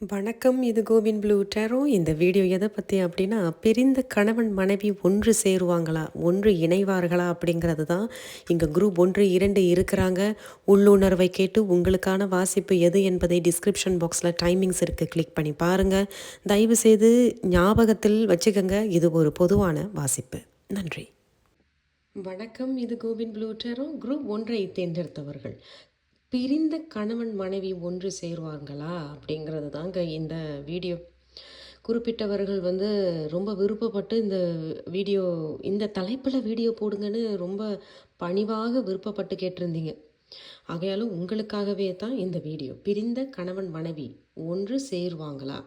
வணக்கம் இது கோவின் ப்ளூ டேரோ. இந்த வீடியோ எதை பற்றி அப்படின்னா பிரிந்த கணவன் மனைவி ஒன்று சேருவாங்களா ஒன்று இணைவார்களா அப்படிங்கிறது தான் இங்கே குரூப் ஒன்று இரண்டு இருக்கிறாங்க. உள்ளுணர்வை கேட்டு உங்களுக்கான வாசிப்பு எது என்பதை டிஸ்கிரிப்ஷன் பாக்ஸில் டைமிங்ஸ் இருக்குது கிளிக் பண்ணி பாருங்கள் தயவு செய்து ஞாபகத்தில் வச்சுக்கோங்க இது ஒரு பொதுவான வாசிப்பு. நன்றி. வணக்கம் இது கோவின் ப்ளூ டேரோ. குரூப் ஒன்றை தேர்ந்தெடுத்தவர்கள். பிரிந்த கணவன் மனைவி ஒன்று சேருவாங்களா அப்படிங்கிறது தாங்க இந்த வீடியோ. குறிப்பிட்டவர்கள் வந்து ரொம்ப விருப்பப்பட்டு இந்த வீடியோ இந்த தலைப்பில் வீடியோ போடுங்கன்னு ரொம்ப பணிவாக விருப்பப்பட்டு கேட்டிருந்தீங்க. ஆகையாலும் உங்களுக்காகவே தான் இந்த வீடியோ. பிரிந்த கணவன் மனைவி ஒன்று சேருவாங்களா?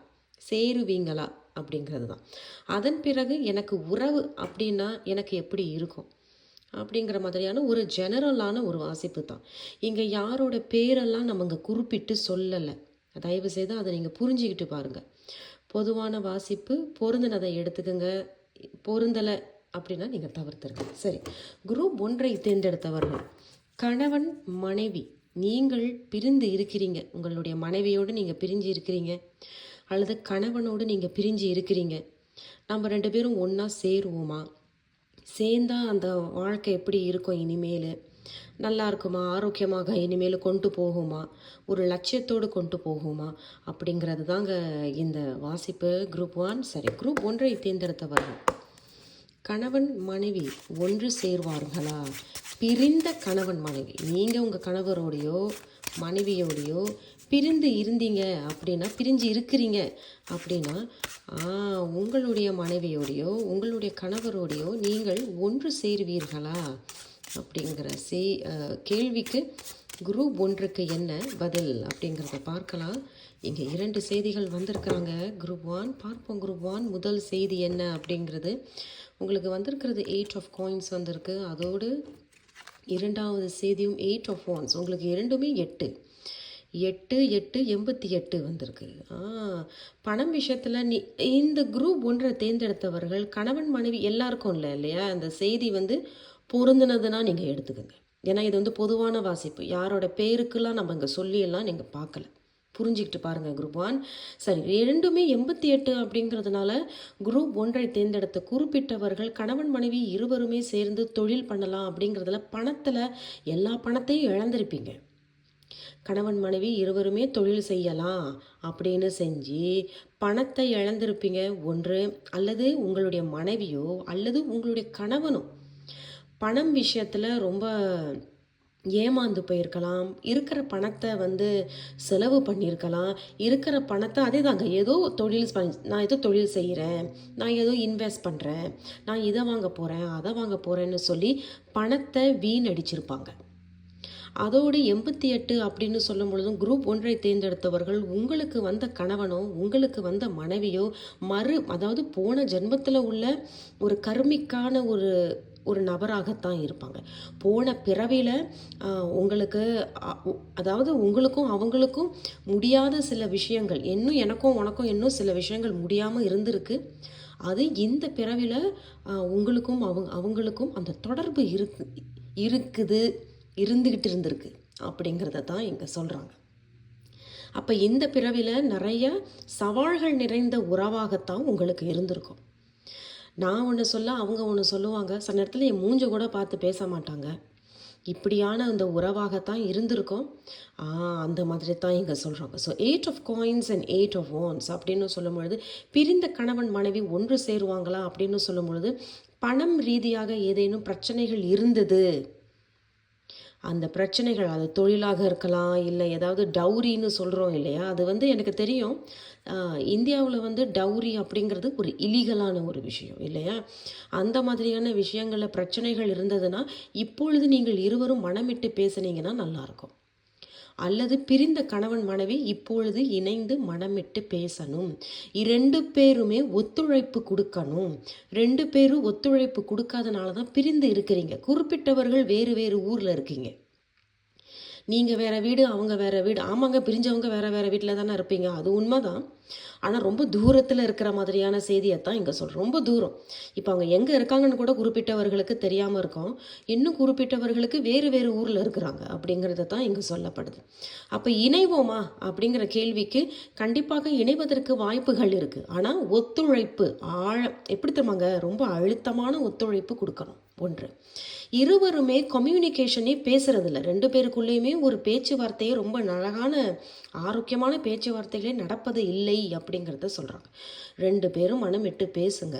சேருவீங்களா? அப்படிங்கிறது தான் அதன் பிறகு எனக்கு உறவு அப்படின்னா எனக்கு எப்படி இருக்கும்? அப்படிங்கிற மாதிரியான ஒரு ஜெனரலான ஒரு வாசிப்பு தான் இங்கே யாரோட பேரெல்லாம் நம்ம இங்கே குறிப்பிட்டு சொல்லலை. தயவு செய்து அதை நீங்கள் புரிஞ்சுக்கிட்டு பாருங்கள் பொதுவான வாசிப்பு பொருந்தினதை எடுத்துக்கோங்க. பொருந்தலை அப்படின்னா நீங்கள் தவிர்த்துருங்க. சரி. குரூப் ஒன்றை தேர்ந்தெடுத்தவர்கள். கணவன் மனைவி நீங்கள் பிரிந்து இருக்கிறீங்க. உங்களுடைய மனைவியோடு நீங்கள் பிரிஞ்சு இருக்கிறீங்க. அல்லது கணவனோடு நீங்கள் பிரிஞ்சு இருக்கிறீங்க. நம்ம ரெண்டு பேரும் ஒன்றா சேருவோமா? சேர்ந்தா அந்த வாழ்க்கை எப்படி இருக்கும் இனிமேல்? நல்லா இருக்குமா? ஆரோக்கியமாக இனிமேல் கொண்டு போகுமா? ஒரு லட்சியத்தோடு கொண்டு போகுமா? அப்படிங்கிறது தாங்க இந்த வாசிப்பு. குரூப் ஒன் சரி குரூப் ஒன்றை தேர்ந்தெடுத்தவர்கள். கணவன் மனைவி ஒன்று சேர்வார்களா? பிரிந்த கணவன் மனைவி. நீங்கள் உங்கள் கணவரோடையோ மனைவியோடையோ பிரிந்து இருந்தீங்க அப்படின்னா பிரிஞ்சு இருக்கிறீங்க அப்படின்னா உங்களுடைய மனைவியோடையோ உங்களுடைய கணவரோடையோ நீங்கள் ஒன்று சேருவீர்களா? அப்படிங்கிற சே கேள்விக்கு குரூப் ஒன்றுக்கு என்ன பதில் அப்படிங்கிறத பார்க்கலாம். இங்கே இரண்டு செய்திகள் வந்திருக்கிறாங்க. குரூப் ஒன் பார்ப்போம் குரூப் ஒன் முதல் செய்தி என்ன அப்படிங்கிறது. உங்களுக்கு வந்திருக்கிறது எயிட் ஆஃப் காயின்ஸ் வந்திருக்கு. அதோடு இரண்டாவது செய்தியும் எயிட் ஆஃப் ஒன்ஸ். உங்களுக்கு இரண்டுமே எட்டு. எட்டு எட்டு எண்பத்தி எட்டு வந்திருக்கு. ஆ பணம் விஷயத்தில் நீ இந்த குரூப் ஒன்றை தேர்ந்தெடுத்தவர்கள் கணவன் மனைவி எல்லாருக்கும் இல்லை இல்லையா? அந்த செய்தி வந்து பொருந்தினதுன்னா நீங்கள் எடுத்துக்கோங்க. ஏன்னா இது வந்து பொதுவான வாசிப்பு. யாரோட பேருக்கெல்லாம் நம்ம இங்கே சொல்லியெல்லாம் நீங்கள் பார்க்கல. புரிஞ்சுக்கிட்டு பாருங்கள் குரூப் ஒன் சரி இரண்டுமே எண்பத்தி எட்டு அப்படிங்கிறதுனால குரூப் ஒன்றை தேர்ந்தெடுத்த குறிப்பிட்டவர்கள் கணவன் மனைவி இருவருமே சேர்ந்து தொழில் பண்ணலாம் அப்படிங்கிறதுல பணத்தில் எல்லா பணத்தையும் இழந்திருப்பீங்க. கணவன் மனைவி இருவருமே தொழில் செய்யலாம் அப்படின்னு செஞ்சு பணத்தை இழந்திருப்பீங்க. ஒன்று அல்லது உங்களுடைய மனைவியோ அல்லது உங்களுடைய கணவனோ. பணம் விஷயத்தில் ரொம்ப ஏமாந்து போயிருக்கலாம். இருக்கிற பணத்தை வந்து செலவு பண்ணியிருக்கலாம். இருக்கிற பணத்தை அதே தாங்க ஏதோ தொழில் நான் ஏதோ தொழில் செய்கிறேன் நான் ஏதோ இன்வெஸ்ட் பண்ணுறேன் நான் இதை வாங்க போகிறேன் அதை வாங்க போகிறேன்னு சொல்லி பணத்தை வீணடிச்சிருப்பாங்க. அதோடு எண்பத்தி எட்டு அப்படின்னு சொல்லும் பொழுதும் குரூப் ஒன்றை தேர்ந்தெடுத்தவர்கள் உங்களுக்கு வந்த கணவனோ உங்களுக்கு வந்த மனைவியோ மறு அதாவது போன ஜென்மத்தில் உள்ள ஒரு கருமிக்கான ஒரு ஒரு நபராகத்தான் இருப்பாங்க. போன பிறவியில் உங்களுக்கு அதாவது உங்களுக்கும் அவங்களுக்கும் முடியாத சில விஷயங்கள் இன்னும் எனக்கும் உனக்கும் இன்னும் சில விஷயங்கள் முடியாமல் இருந்திருக்கு. அது இந்த பிறவியில் உங்களுக்கும் அவங்க அவங்களுக்கும் அந்த தொடர்பு இருக்கு இருக்குது. இருந்துக்கிட்டு இருந்திருக்கு அப்படிங்கிறத தான் இங்கே சொல்கிறாங்க அப்போ இந்த பிறவியில் நிறைய சவால்கள் நிறைந்த உறவாகத்தான் உங்களுக்கு இருந்திருக்கும். நான் ஒன்று சொல்ல அவங்க ஒன்று சொல்லுவாங்க. சில நேரத்தில் என் மூஞ்ச கூட பார்த்து பேச மாட்டாங்க. இப்படியான அந்த உறவாகத்தான் இருந்திருக்கும். அந்த மாதிரி தான் இங்கே சொல்கிறாங்க so eight of coins and eight of wands அப்படின்னு சொல்லும் பொழுது பிரிந்த கணவன் மனைவி ஒன்று சேருவாங்களா அப்படின்னு சொல்லும் பொழுது பணம் ரீதியாக ஏதேனும் பிரச்சனைகள் இருந்தது. அந்த பிரச்சனைகள் அது தொழிலாக இருக்கலாம் இல்லை ஏதாவது டவுரின்னு சொல்கிறோம் இல்லையா? அது வந்து எனக்கு தெரியும். இந்தியாவில் வந்து டவுரி அப்படிங்கிறது ஒரு இலீகலான ஒரு விஷயம் இல்லையா? அந்த மாதிரியான விஷயங்களில் பிரச்சனைகள் இருந்ததுன்னா இப்பொழுது நீங்கள் இருவரும் மனமிட்டு பேசுனீங்கன்னா நல்லாயிருக்கும் அல்லது பிரிந்த கணவன் மனைவி இப்பொழுது இணைந்து மனமிட்டு பேசணும். இரண்டு பேருமே ஒத்துழைப்பு கொடுக்கணும். ரெண்டு பேரும் ஒத்துழைப்பு கொடுக்காதனால தான் பிரிந்து இருக்கிறீங்க. குறிப்பிட்டவர்கள் வேறு வேறு ஊரில் இருக்கீங்க. நீங்கள் வேறு வீடு அவங்க வேறு வீடு. ஆமாங்க பிரிஞ்சவங்க வேறு வேறு வீட்டில் தானே இருப்பீங்க. அது உண்மை தான் ஆனால் ரொம்ப தூரத்தில் இருக்கிற மாதிரியான செய்தியை தான் இங்கே சொல்கிறோம் ரொம்ப தூரம். இப்போ அவங்க எங்கே இருக்காங்கன்னு கூட குறிப்பிட்டவர்களுக்கு தெரியாமல் இருக்கும். இன்னும் குறிப்பிட்டவர்களுக்கு வேறு வேறு ஊரில் இருக்கிறாங்க அப்படிங்கிறத தான் இங்கே சொல்லப்படுது. அப்போ இணைவோமா அப்படிங்கிற கேள்விக்கு கண்டிப்பாக இணைவதற்கு வாய்ப்புகள் இருக்குது ஆனால் ஒத்துழைப்பு ஆழ எப்படி தெரியுமாங்க? ரொம்ப அழுத்தமான ஒத்துழைப்பு கொடுக்கணும். ஒன்று. இருவருமே கம்யூனிகேஷனே பேசுறதில்ல. ரெண்டு பேருக்குள்ளேயுமே ஒரு பேச்சுவார்த்தையே ரொம்ப அழகான ஆரோக்கியமான பேச்சுவார்த்தைகளே நடப்பது இல்லை அப்படிங்கிறத சொல்கிறாங்க ரெண்டு பேரும் மனம் விட்டு பேசுங்க.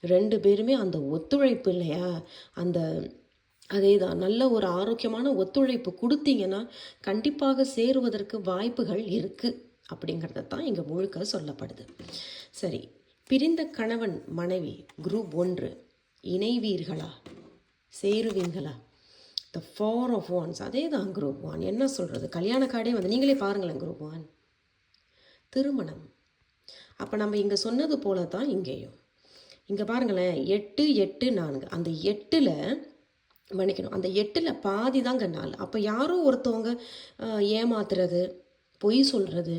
ரெண்டு பேருமே அந்த ஒத்துழைப்பு இல்லையா? அந்த அதே தான் நல்ல ஒரு ஆரோக்கியமான ஒத்துழைப்பு கொடுத்தீங்கன்னா கண்டிப்பாக சேருவதற்கு வாய்ப்புகள் இருக்குது அப்படிங்கிறத தான் இங்கே முழுக்க சொல்லப்படுது. சரி பிரிந்த கணவன் மனைவி குரூப் ஒன்று. இணைவீர்களா? சேருவீங்களா த ஃபோர் ஆஃப் ஒன்ஸ் அதே தான் குரூப் ஒன் என்ன சொல்கிறது கல்யாண கார்டே வந்து நீங்களே பாருங்களேன் குரூப் ஒன் திருமணம். அப்போ நம்ம இங்கே சொன்னது போல தான் இங்கேயும். இங்கே பாருங்களேன் எட்டு எட்டு நான்கு. அந்த எட்டில் மன்னிக்கணும். அந்த எட்டில் பாதி தாங்க நாள். அப்போ யாரோ ஒருத்தவங்க ஏமாத்துறது பொய் சொல்கிறது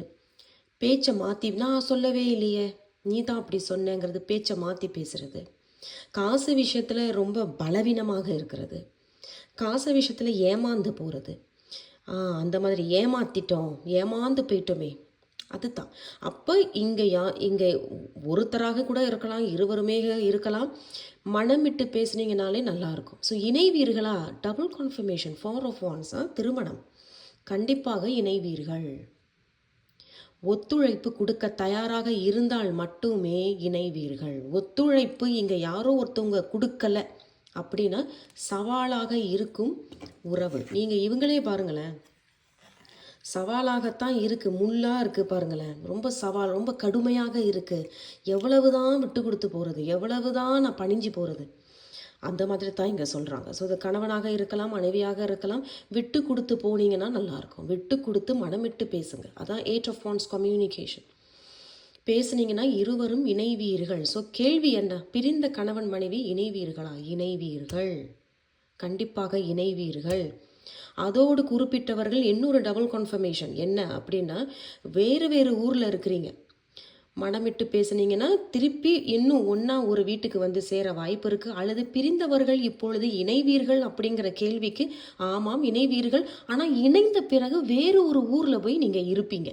பேச்சை மாற்றி நான் சொல்லவே இல்லையே. நீ தான் அப்படி சொன்னேங்கிறது பேச்சை மாற்றி பேசுகிறது காசு விஷயத்தில் ரொம்ப பலவீனமாக இருக்கிறது. காசு விஷயத்தில் ஏமாந்து போகிறது அந்த மாதிரி ஏமாத்திட்டோம் ஏமாந்து போயிட்டோமே. அதுதான். அப்போ இங்கே யா இங்கே ஒருத்தராக கூட இருக்கலாம் இருவருமே இருக்கலாம். மனமிட்டு பேசுனீங்கனாலே நல்லாயிருக்கும் ஸோ இணைவீர்களா டபுள் கன்ஃபர்மேஷன் ஃபார் ஆஃப் ஒன்ஸா திருமணம். கண்டிப்பாக இணைவீர்கள் ஒத்துழைப்பு கொடுக்க தயாராக இருந்தால் மட்டுமே இணைவீர்கள். ஒத்துழைப்பு இங்கே யாரோ ஒருத்தவங்க கொடுக்கல அப்படின்னா சவாலாக இருக்கும் உறவு. நீங்கள் இவங்களே பாருங்களேன். சவாலாகத்தான் இருக்குது முள்ளாக இருக்குது பாருங்களேன். ரொம்ப சவால் ரொம்ப கடுமையாக இருக்குது எவ்வளவு தான் விட்டு கொடுத்து போகிறது எவ்வளவு தான் நான் பணிஞ்சு போகிறது அந்த மாதிரி தான் இங்கே சொல்கிறாங்க ஸோ இது கணவனாக இருக்கலாம் மனைவியாக இருக்கலாம் விட்டு கொடுத்து போனீங்கன்னா நல்லாயிருக்கும். விட்டு கொடுத்து மனமிட்டு பேசுங்க. அதான் எயிட் ஆஃப் ஒன்ஸ் கம்யூனிகேஷன் பேசுனீங்கன்னா இருவரும் இணைவீர்கள். ஸோ கேள்வி என்ன? பிரிந்த கணவன் மனைவி இணைவீர்களா? இணைவீர்கள். கண்டிப்பாக இணைவீர்கள். அதோடு குறிப்பிட்டவர்கள் இன்னொரு டபுள் கன்ஃபர்மேஷன் என்ன அப்படின்னா வேறு வேறு ஊரில் இருக்கிறீங்க. மனமிட்டு பேசுனீங்கன்னா திருப்பி இன்னும் ஒன்றா ஒரு வீட்டுக்கு வந்து சேர வாய்ப்பு இருக்குது அல்லது பிரிந்தவர்கள் இப்பொழுது இணைவீர்கள் அப்படிங்கிற கேள்விக்கு ஆமாம் இணைவீர்கள். ஆனால் இணைந்த பிறகு வேறு ஒரு ஊரில் போய் நீங்கள் இருப்பீங்க.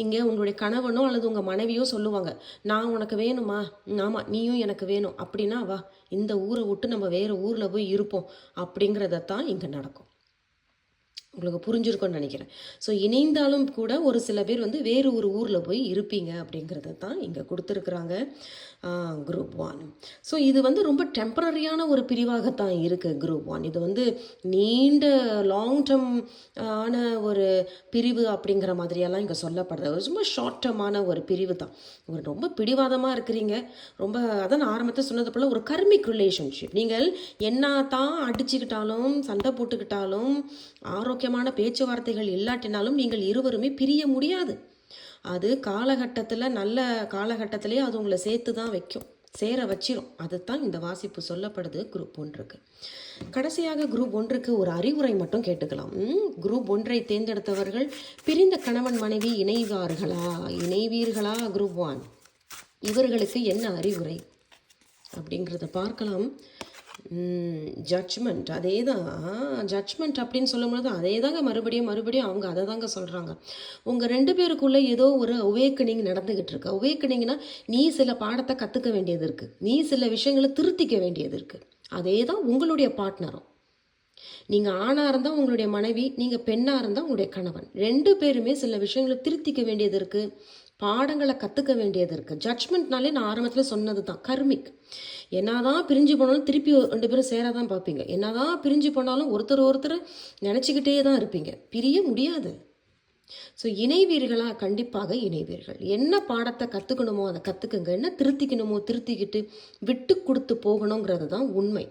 இங்கே உங்களுடைய கணவனோ அல்லது உங்கள் மனைவியோ சொல்லுவாங்க நான் உனக்கு வேணுமா? ஆமாம் நீயும் எனக்கு வேணும். அப்படின்னா வா இந்த ஊரை விட்டு நம்ம வேறு ஊரில் போய் இருப்போம். அப்படிங்கிறத தான் இங்கே நடக்கும். உங்களுக்கு புரிஞ்சிருக்கும்னு நினைக்கிறேன். ஸோ இணைந்தாலும் கூட ஒரு சில பேர் வந்து வேறு ஒரு ஊரில் போய் இருப்பீங்க அப்படிங்கிறத தான் இங்கே கொடுத்துருக்குறாங்க. குரூப் ஒன் ஸோ இது வந்து ரொம்ப டெம்பரரியான ஒரு பிரிவாகத்தான் இருக்குது குரூப் ஒன் இது வந்து நீண்ட லாங் டேர்ம் ஆன ஒரு பிரிவு அப்படிங்கிற மாதிரியெல்லாம் இங்கே சொல்லப்படுறது ரொம்ப ஷார்ட் டேர்மான ஒரு பிரிவு தான். ஒரு ரொம்ப பிடிவாதமாக இருக்கிறீங்க. ரொம்ப அதான் ஆரம்பத்தை ஆரம்பத்தில் சொன்னது போல் ஒரு கர்மிக் ரிலேஷன்ஷிப் நீங்கள் என்ன தான் அடிச்சுக்கிட்டாலும் சண்டை போட்டுக்கிட்டாலும் ஆரோக்கியம் ஆரோக்கியமான பேச்சுவார்த்தைகள் இல்லாட்டினாலும் நீங்கள் இருவருமே பிரிய முடியாது. அது காலகட்டத்தில் நல்ல காலகட்டத்திலேயே அது உங்களை சேர்த்து தான் வைக்கும். சேர வச்சிரும். அதுதான் இந்த வாசிப்பு சொல்லப்படுது குரூப் ஒன்றுக்கு. கடைசியாக குரூப் ஒன்றுக்கு ஒரு அறிவுரை மட்டும் கேட்டுக்கலாம். ம், குரூப் ஒன்றை தேர்ந்தெடுத்தவர்கள் பிரிந்த கணவன் மனைவி இணைவார்களா? இணைவீர்களா குரூப் ஒன் இவர்களுக்கு என்ன அறிவுரை? அப்படிங்கிறத பார்க்கலாம். ஜட்ஜ்மெண்ட் அதே தான் ஜட்ஜ்மெண்ட் அப்படின்னு சொல்லும்போது அதே தாங்க மறுபடியும் மறுபடியும் அவங்க அதை தாங்க சொல்கிறாங்க உங்கள் ரெண்டு பேருக்குள்ளே ஏதோ ஒரு அவேக்கனிங் நடந்துக்கிட்டு இருக்கு. அவேக்கனிங்னா நீ சில பாடத்தை கற்றுக்க வேண்டியது இருக்குது நீ சில விஷயங்களை திருத்திக்க வேண்டியது இருக்குது அதே தான் உங்களுடைய பார்ட்னரும் நீங்கள் ஆணாக இருந்தால் உங்களுடைய மனைவி நீங்கள் பெண்ணாக இருந்தால் உங்களுடைய கணவன். ரெண்டு பேருமே சில விஷயங்களை திருத்திக்க வேண்டியது இருக்குது பாடங்களை கற்றுக்க வேண்டியது இருக்குது ஜட்ஜ்மெண்ட்னாலே நான் ஆரம்பத்தில் சொன்னது தான் கர்மிக் என்னதான் பிரிஞ்சு போனாலும் திருப்பி ரெண்டு பேரும் சேர தான் பார்ப்பீங்க. என்னதான் பிரிஞ்சு போனாலும் ஒருத்தர் ஒருத்தர் நினச்சிக்கிட்டே தான் இருப்பீங்க. பிரிய முடியாது. ஸோ இணைவீர்களா கண்டிப்பாக இணைவீர்கள் என்ன பாடத்தை கற்றுக்கணுமோ அதை கற்றுக்குங்க என்ன திருத்திக்கணுமோ திருத்திக்கிட்டு விட்டு கொடுத்து போகணுங்கிறது தான் உண்மை.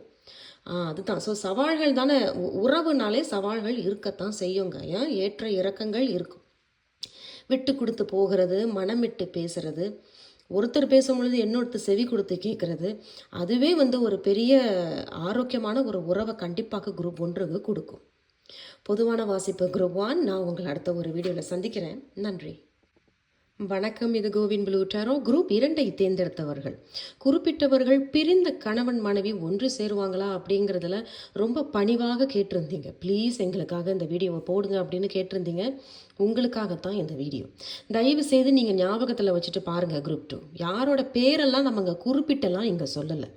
ஆ, அதுதான். ஸோ சவால்கள் தானே. உறவுனாலே சவால்கள் இருக்கத்தான் செய்யுங்க. ஏன்? ஏற்ற இறக்கங்கள் இருக்கும். விட்டு கொடுத்து போகிறது மனம் விட்டு பேசுறது. ஒருத்தர் பேசும் பொழுது இன்னொருத்தர் செவி கொடுத்து கேட்குறது அதுவே வந்து ஒரு பெரிய ஆரோக்கியமான ஒரு உறவை கண்டிப்பாக குரூப் ஒன்றுக்கு கொடுக்கும். பொதுவான வாசிப்பு குரூப் ஒன் நான் உங்களை அடுத்த ஒரு வீடியோவில் சந்திக்கிறேன். நன்றி. வணக்கம் இது கோவின் ப்ளூ குரூப் இரண்டை தேர்ந்தெடுத்தவர்கள். குறிப்பிட்டவர்கள் பிரிந்த கணவன் மனைவி ஒன்று சேருவாங்களா அப்படிங்கிறதுல ரொம்ப பணிவாக கேட்டிருந்தீங்க. ப்ளீஸ் எங்களுக்காக இந்த வீடியோவை போடுங்க அப்படின்னு கேட்டிருந்தீங்க. உங்களுக்காகத்தான் இந்த வீடியோ. தயவு செய்து நீங்கள் ஞாபகத்தில் வச்சுட்டு பாருங்கள் குரூப் டூ. யாரோட பேரெல்லாம் நம்ம இங்கே குறிப்பிட்டெல்லாம் இங்கே சொல்லலை.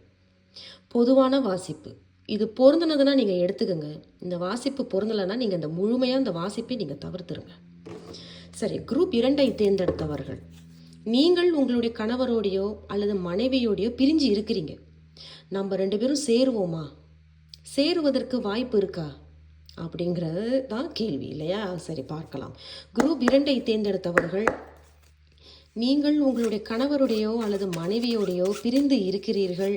பொதுவான வாசிப்பு. இது பொருந்தினதுன்னா நீங்கள் எடுத்துக்கோங்க. இந்த வாசிப்பு பொருந்தலைன்னா நீங்கள் இந்த முழுமையாக இந்த வாசிப்பை நீங்கள் தவிர்த்துருங்க. சரி குரூப் இரண்டை தேர்ந்தெடுத்தவர்கள். நீங்கள் உங்களுடைய கணவரோடையோ அல்லது மனைவியோடையோ பிரிஞ்சு இருக்கிறீங்க. நம்ம ரெண்டு பேரும் சேருவோமா? சேருவதற்கு வாய்ப்பு இருக்கா? அப்படிங்கிறது தான் கேள்வி இல்லையா? சரி பார்க்கலாம். குரூப் இரண்டை தேர்ந்தெடுத்தவர்கள் நீங்கள் உங்களுடைய கணவருடையோ அல்லது மனைவியோடையோ பிரிந்து இருக்கிறீர்கள்.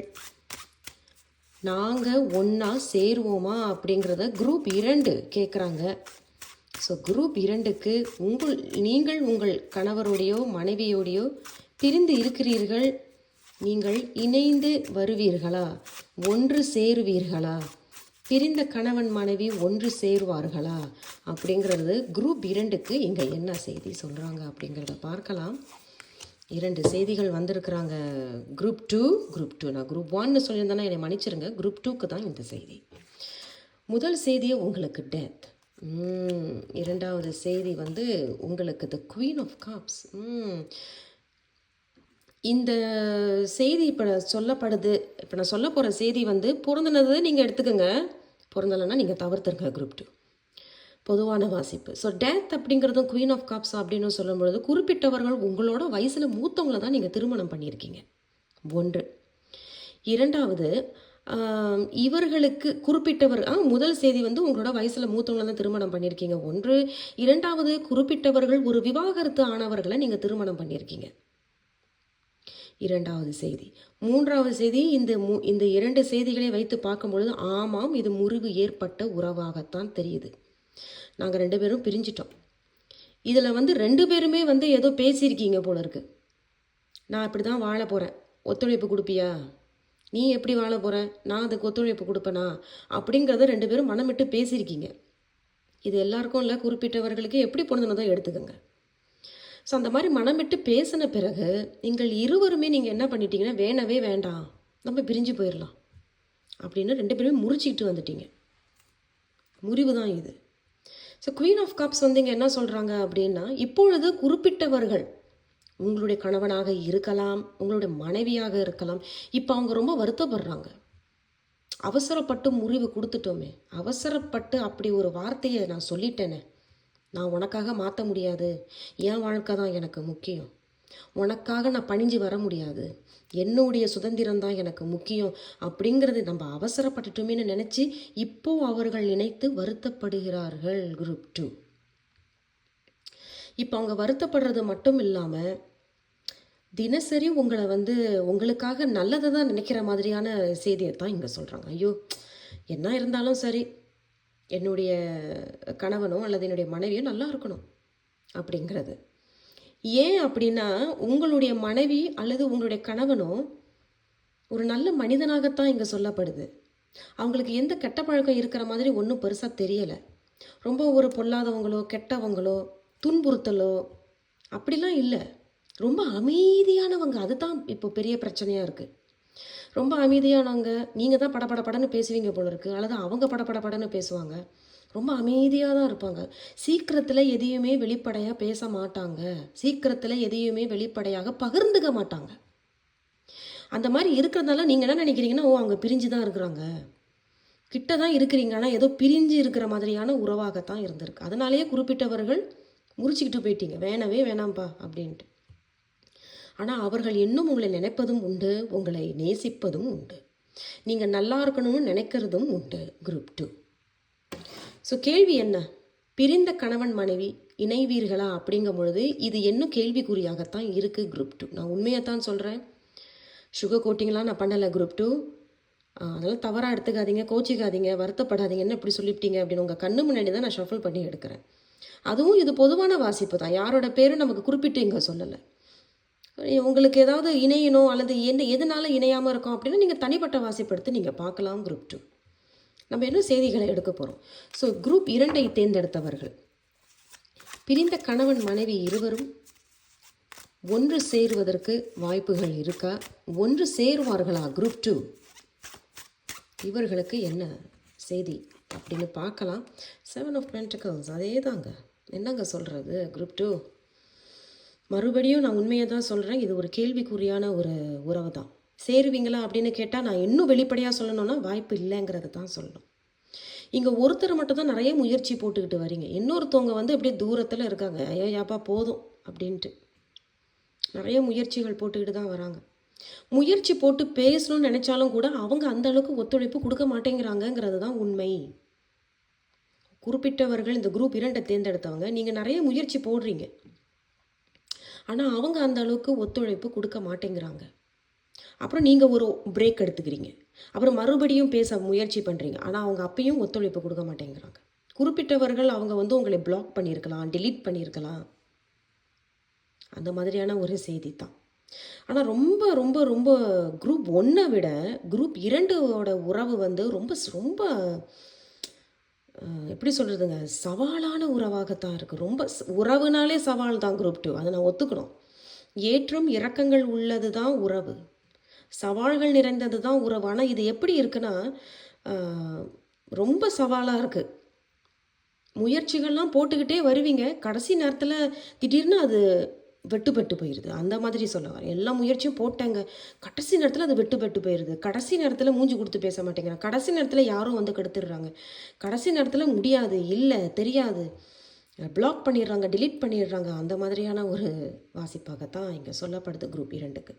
நாங்கள் ஒன்றா சேருவோமா அப்படிங்கிறத குரூப் இரண்டு கேட்குறாங்க ஸோ குரூப் இரண்டுக்கு உங்கள் நீங்கள் உங்கள் கணவரோடையோ மனைவியோடையோ பிரிந்து இருக்கிறீர்கள் நீங்கள் இணைந்து வருவீர்களா? ஒன்று சேருவீர்களா? பிரிந்த கணவன் மனைவி ஒன்று சேருவார்களா? அப்படிங்கிறது குரூப் இரண்டுக்கு இங்கே என்ன செய்தி சொல்கிறாங்க அப்படிங்கிறத பார்க்கலாம். இரண்டு செய்திகள் வந்திருக்கிறாங்க. குரூப் டூ குரூப் டூ நான் குரூப் ஒன்னு சொல்லியிருந்தேன்னா என்னை மன்னிச்சிருங்க. குரூப் டூக்கு தான் இந்த செய்தி. முதல் செய்தியை உங்களுக்கு டெத் இரண்டாவது செய்தி வந்து உங்களுக்கு த குவீன் ஆஃப் காப்ஸ் இந்த செய்தி இப்போ சொல்லப்படுது இப்போ நான் சொல்ல போகிற செய்தி வந்து பொருந்தினது நீங்கள் எடுத்துக்கோங்க. பொருந்தலைன்னா நீங்கள் தவிர்த்துருங்க குரூப் டூ பொதுவான வாசிப்பு. ஸோ டேத் அப்படிங்கிறதும் குவீன் ஆஃப் காப்ஸ் அப்படின்னு சொல்லும் பொழுது குறிப்பிட்டவர்கள் உங்களோட வயசில் மூத்தவங்களை தான் நீங்கள் திருமணம் பண்ணியிருக்கீங்க. ஒன்று. இரண்டாவது இவர்களுக்கு குறிப்பிட்டவர் ஆ முதல் செய்தி வந்து உங்களோட வயசில் மூத்தவங்களை தான் திருமணம் பண்ணியிருக்கீங்க ஒன்று இரண்டாவது குறிப்பிட்டவர்கள் ஒரு விவாகரத்து ஆனவர்களை நீங்கள் திருமணம் பண்ணியிருக்கீங்க இரண்டாவது செய்தி. மூன்றாவது செய்தி இந்த மு இந்த இரண்டு செய்திகளை வைத்து பார்க்கும் பொழுது ஆமாம் இது முறிவு ஏற்பட்ட உறவாகத்தான் தெரியுது. நாங்கள் ரெண்டு பேரும் பிரிஞ்சிட்டோம். இதில் வந்து ரெண்டு பேருமே வந்து ஏதோ பேசியிருக்கீங்க போல இருக்கு. நான் இப்படி தான் வாழ போகிறேன் ஒத்துழைப்பு கொடுப்பியா? நீ எப்படி வாழ போகிற நான் அதுக்கு ஒத்துழைப்பு கொடுப்பேனா? அப்படிங்கிறத ரெண்டு பேரும் மனமிட்டு பேசியிருக்கீங்க. இது எல்லாருக்கும் இல்லை குறிப்பிட்டவர்களுக்கு எப்படி பொருந்தினதோ எடுத்துக்கோங்க. ஸோ அந்த மாதிரி மனமிட்டு பேசின பிறகு நீங்கள் இருவருமே நீங்கள் என்ன பண்ணிட்டீங்கன்னா வேணவே வேண்டாம். நம்ம பிரிஞ்சு போயிடலாம் அப்படின்னு ரெண்டு பேருமே முறிச்சிக்கிட்டு வந்துட்டீங்க. முறிவு தான் இது. ஸோ குவீன் ஆஃப் கப்ஸ் வந்து இங்கே என்ன சொல்கிறாங்க அப்படின்னா இப்பொழுது குறிப்பிட்டவர்கள் உங்களுடைய கணவனாக இருக்கலாம் உங்களுடைய மனைவியாக இருக்கலாம். இப்போ அவங்க ரொம்ப வருத்தப்படுறாங்க. அவசரப்பட்டு முறிவு கொடுத்துட்டோமே. அவசரப்பட்டு அப்படி ஒரு வார்த்தையை நான் சொல்லிட்டேனே. நான் உனக்காக மாற்ற முடியாது. என் வாழ்க்கை தான் எனக்கு முக்கியம். உனக்காக நான் பணிஞ்சு வர முடியாது. என்னுடைய சுதந்திரம் தான் எனக்கு முக்கியம் அப்படிங்கிறது நம்ம அவசரப்பட்டுட்டோமேன்னு நினச்சி இப்போ அவர்கள் நினைத்து வருத்தப்படுகிறார்கள் குரூப் டூ இப்போ அவங்க வருத்தப்படுறது மட்டும் இல்லாமல் தினசரி உங்களை வந்து உங்களுக்காக நல்லதை தான் நினைக்கிற மாதிரியான செய்தியை தான் இங்கே சொல்கிறாங்க ஐயோ என்ன இருந்தாலும் சரி என்னுடைய கணவனோ அல்லது என்னுடைய மனைவியோ நல்லா இருக்கணும் அப்படிங்கிறது. ஏன் அப்படின்னா உங்களுடைய மனைவி அல்லது உங்களுடைய கணவனோ ஒரு நல்ல மனிதனாகத்தான் இங்கே சொல்லப்படுது. அவங்களுக்கு எந்த கெட்ட பழக்கம் இருக்கிற மாதிரி ஒன்றும் பெருசாக தெரியலை. ரொம்ப ஒரு பொல்லாதவங்களோ கெட்டவங்களோ துன்புறுத்தலோ? அப்படிலாம் இல்லை. ரொம்ப அமைதியானவங்க. அதுதான் இப்போ பெரிய பிரச்சனையாக இருக்குது ரொம்ப அமைதியானவங்க. நீங்கள் தான் படப்பட படன்னு பேசுவீங்க போல இருக்குது அல்லது அவங்க படப்பட படன்னு பேசுவாங்க. ரொம்ப அமைதியாக தான் இருப்பாங்க. சீக்கிரத்தில் எதையுமே வெளிப்படையாக பேச மாட்டாங்க. சீக்கிரத்தில் எதையுமே வெளிப்படையாக பகிர்ந்துக்க மாட்டாங்க. அந்த மாதிரி இருக்கிறதால நீங்கள் என்ன நினைக்கிறீங்கன்னா ஓ அவங்க பிரிஞ்சு தான் இருக்கிறாங்க. கிட்ட தான் இருக்கிறீங்க. ஆனால் ஏதோ பிரிஞ்சு இருக்கிற மாதிரியான உறவாகத்தான் இருந்திருக்கு. அதனாலேயே குறிப்பிட்டவர்கள் முறிச்சிக்கிட்டு போயிட்டீங்க. வேணவே வேணாம்ப்பா அப்படின்ட்டு. ஆனால் அவர்கள் இன்னும் உங்களை நினைப்பதும் உண்டு உங்களை நேசிப்பதும் உண்டு. நீங்கள் நல்லா இருக்கணும்னு நினைக்கிறதும் உண்டு குரூப் டூ ஸோ கேள்வி என்ன? பிரிந்த கணவன் மனைவி இணைவீர்களா அப்படிங்கும் பொழுது இது இன்னும் கேள்விக்குறியாகத்தான் இருக்குது குரூப் டூ நான் உண்மையை தான் சொல்கிறேன் சுகர் கோட்டிங்லாம் நான் பண்ணலை குரூப் டூ அதெல்லாம் தவறாக எடுத்துக்காதீங்க கோச்சிக்காதீங்க வருத்தப்படாதீங்க என்ன இப்படி சொல்லிவிட்டீங்க அப்படின்னு உங்கள் கண்ணு முன்னாடி தான் நான் ஷஃபிள் பண்ணி எடுக்கிறேன். அதுவும் இது பொதுவான வாசிப்பு தான். யாரோட பேரும் நமக்கு குறிப்பிட்டு இங்கே சொல்லலை. உங்களுக்கு ஏதாவது இணையணும் அல்லது என்ன எதனால இணையாமல் இருக்கோம் அப்படின்னா நீங்கள் தனிப்பட்ட வாசிப்பு எடுத்து நீங்கள் பார்க்கலாம் குரூப் டூ நம்ம என்ன செய்திகளை எடுக்க போகிறோம் ஸோ குரூப் இரண்டை தேர்ந்தெடுத்தவர்கள். பிரிந்த கணவன் மனைவி இருவரும் ஒன்று சேருவதற்கு வாய்ப்புகள் இருக்கா? ஒன்று சேருவார்களா குரூப் டூ இவர்களுக்கு என்ன செய்தி? அப்படின்னு பார்க்கலாம். செவன் ஆஃப் பென்டிகல்ஸ் அதே தாங்க என்னங்க சொல்கிறது குரூப் டூ மறுபடியும் நான் உண்மையை தான் சொல்கிறேன் இது ஒரு கேள்விக்குறியான ஒரு உறவு தான். சேருவீங்களா அப்படின்னு கேட்டால் நான் இன்னும் வெளிப்படையாக சொல்லணும்னா வாய்ப்பு இல்லைங்கிறது தான் சொல்லணும். இங்கே ஒருத்தர் மட்டும் தான் நிறைய முயற்சி போட்டுக்கிட்டு வரீங்க. இன்னொருத்தவங்க வந்து அப்படியே தூரத்தில் இருக்காங்க. ஐயோ யாப்பா போதும் அப்படின்ட்டு. நிறைய முயற்சிகள் போட்டுக்கிட்டு தான் வராங்க. முயற்சி போட்டு பேசணும்னு நினச்சாலும் கூட அவங்க அந்த அளவுக்கு ஒத்துழைப்பு கொடுக்க மாட்டேங்கிறாங்கங்கிறது தான் உண்மை. குறிப்பிட்டவர்கள் இந்த குரூப் இரண்டை தேர்ந்தெடுத்தவங்க. நீங்கள் நிறைய முயற்சி போடுறீங்க. ஆனால் அவங்க அந்த அளவுக்கு ஒத்துழைப்பு கொடுக்க மாட்டேங்கிறாங்க. அப்புறம் நீங்கள் ஒரு பிரேக் எடுத்துக்கிறீங்க. அப்புறம் மறுபடியும் பேச முயற்சி பண்ணுறீங்க ஆனால் அவங்க அப்பயும் ஒத்துழைப்பு கொடுக்க மாட்டேங்கிறாங்க. குறிப்பிட்டவர்கள் அவங்க வந்து உங்களை பிளாக் பண்ணியிருக்கலாம் டிலீட் பண்ணியிருக்கலாம். அந்த மாதிரியான ஒரு செய்தி தான். ஆனால் ரொம்ப ரொம்ப ரொம்ப குரூப் ஒன்றை விட குரூப் இரண்டோட உறவு வந்து ரொம்ப ரொம்ப எப்படி சொல்கிறதுங்க சவாலான உறவாகத்தான் இருக்குது ரொம்ப உறவுனாலே சவால் தான் குரூப் டூ அதை நான் ஒத்துக்கணும். ஏற்றம் இறக்கங்கள் உள்ளது தான் உறவு. சவால்கள் நிறைந்தது தான் உறவு. ஆனால் இது எப்படி இருக்குன்னா ரொம்ப சவாலாக இருக்குது முயற்சிகள்லாம் போட்டுக்கிட்டே வருவீங்க. கடைசி நேரத்தில் திடீர்னு அது வெட்டுப்பட்டு போயிடுது அந்த மாதிரி சொல்ல வரேன். எல்லா முயற்சியும் போட்டாங்க. கடைசி நேரத்தில் அது வெட்டுப்பட்டு போயிடுது கடைசி நேரத்தில் மூஞ்சி கொடுத்து பேச மாட்டேங்கிறாங்க. கடைசி நேரத்தில் யாரும் வந்து கெடுத்துடுறாங்க. கடைசி நேரத்தில் முடியாது. இல்லை தெரியாது. பிளாக் பண்ணிடுறாங்க டிலீட் பண்ணிடுறாங்க. அந்த மாதிரியான ஒரு வாசிப்பாகத்தான் இங்கே சொல்லப்படுது குரூப் இரண்டுக்கு.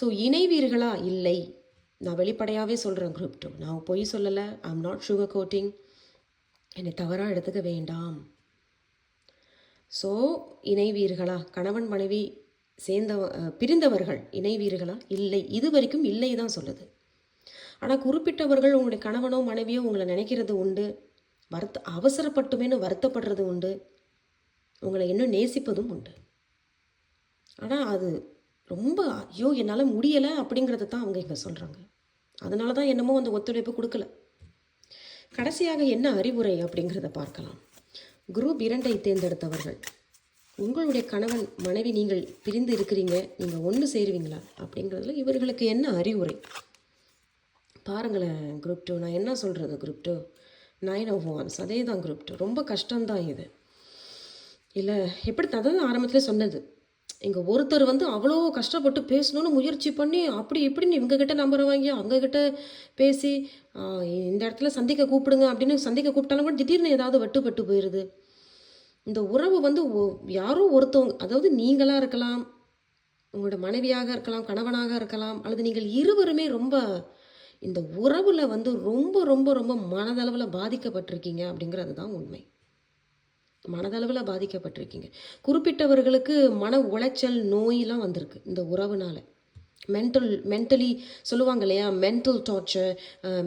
ஸோ இணைவீர்களா இல்லை. நான் வெளிப்படையாகவே சொல்கிறேன் குரூப் டூ நான் பொய் சொல்லலை. I am not sugar coating என்னை தவறாக எடுத்துக்க வேண்டாம். ஸோ இணைவீர்களா? கணவன் மனைவி சேர்ந்தவ பிரிந்தவர்கள் இணைவீர்களா? இல்லை. இது வரைக்கும் இல்லை தான் சொல்லுது. ஆனால் குறிப்பிட்டவர்கள் உங்களுடைய கணவனோ மனைவியோ உங்களை நினைக்கிறது உண்டு. வருத்த அவசரப்பட்டுமேனு வருத்தப்படுறது உண்டு. உங்களை இன்னும் நேசிப்பதும் உண்டு. ஆனால் அது ரொம்ப ஐயோ என்னால் முடியலை அப்படிங்கிறத தான் அவங்க இங்கே சொல்கிறாங்க அதனால தான் என்னமோ அந்த ஒத்துழைப்பு கொடுக்கல. கடைசியாக என்ன அறிவுரை அப்படிங்கிறத பார்க்கலாம். குரூப் இரண்டை தேர்ந்தெடுத்தவர்கள். உங்களுடைய கணவன் மனைவி நீங்கள் பிரிந்து இருக்கிறீங்க நீங்கள் ஒன்று சேருவீங்களா? அப்படிங்கிறதுல இவர்களுக்கு என்ன அறிவுரை? பாருங்களேன் குரூப் டூ நான் என்ன சொல்கிறது group two nine of wands அதே தான் குரூப் டூ ரொம்ப கஷ்டம்தான் இது. இல்லை எப்படி அதான் ஆரம்பத்தில் சொன்னது. இங்கே ஒருத்தர் வந்து அவ்வளோ கஷ்டப்பட்டு பேசணும்னு முயற்சி பண்ணி அப்படி இப்படின்னு இவங்ககிட்ட நம்பரை வாங்கி அவங்கக்கிட்ட பேசி இந்த இடத்துல சந்திக்க கூப்பிடுங்க அப்படின்னு சந்திக்க கூப்பிட்டாலும் கூட திடீர்னு ஏதாவது வெட்டுப்பட்டு போயிடுது இந்த உறவு வந்து ஒ- யாரோ ஒருத்தவங்க அதாவது நீங்களாக இருக்கலாம் உங்களோட மனைவியாக இருக்கலாம் கணவனாக இருக்கலாம் அல்லது நீங்கள் இருவருமே ரொம்ப இந்த உறவில் வந்து ரொம்ப ரொம்ப ரொம்ப மனதளவில் பாதிக்கப்பட்டிருக்கீங்க அப்படிங்கிறது தான் உண்மை. மனதளவில் பாதிக்கப்பட்டிருக்கீங்க. குறிப்பிட்டவர்களுக்கு மன உளைச்சல் நோயெலாம் வந்திருக்கு இந்த உறவுனால. மென்டல் மென்டலி சொல்லுவாங்க இல்லையா? மென்டல் டார்ச்சர்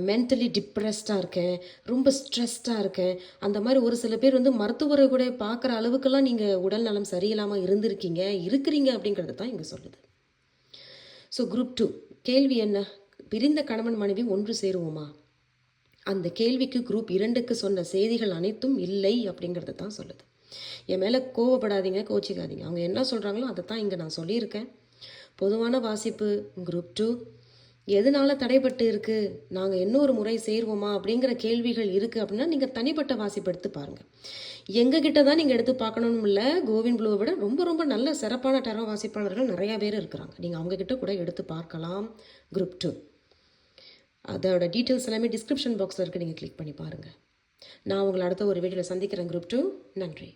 மென்டலி டிப்ரெஸ்டாக இருக்கேன் ரொம்ப ஸ்ட்ரெஸ்டாக இருக்கேன். அந்த மாதிரி ஒரு சில பேர் வந்து மருத்துவரை கூட பார்க்குற அளவுக்கெல்லாம் நீங்கள் உடல் நலம் சரியில்லாமல் இருந்திருக்கீங்க இருக்கிறீங்க அப்படிங்கிறது தான் இங்கே சொல்லுது. ஸோ குரூப் டூ கேள்வி என்ன? பிரிந்த கணவன் மனைவி ஒன்று சேருவோமா? அந்த கேள்விக்கு குரூப் இரண்டுக்கு சொன்ன செய்திகள் அனைத்தும் இல்லை அப்படிங்கிறத தான் சொல்லுது. என் மேலே கோவப்படாதீங்க கோச்சிக்காதீங்க. அவங்க என்ன சொல்கிறாங்களோ அதை தான் இங்கே நான் சொல்லியிருக்கேன். பொதுவான வாசிப்பு குரூப் டூ எதனால தடைப்பட்டு இருக்குது நாங்கள் இன்னொரு முறை சேருவோமா? அப்படிங்கிற கேள்விகள் இருக்குது அப்படின்னா நீங்கள் தனிப்பட்ட வாசிப்பு எடுத்து பாருங்கள் எங்ககிட்ட தான் நீங்கள் எடுத்து பார்க்கணும் இல்லை. கோவிந்த் ப்ளூவை விட ரொம்ப ரொம்ப நல்ல சிறப்பான டரோ வாசிப்பாளர்கள் நிறையா பேர் இருக்கிறாங்க. நீங்கள் அவங்கக்கிட்ட கூட எடுத்து பார்க்கலாம். குரூப் டூ அதோட டீட்டெயில்ஸ் எல்லாமே டிஸ்கிரிப்ஷன் பாக்ஸில் இருக்குது நீங்கள் கிளிக் பண்ணி பாருங்கள் நான் உங்களை அடுத்த ஒரு வீடியோவில் சந்திக்கிறேன். குரூப் டூ நன்றி.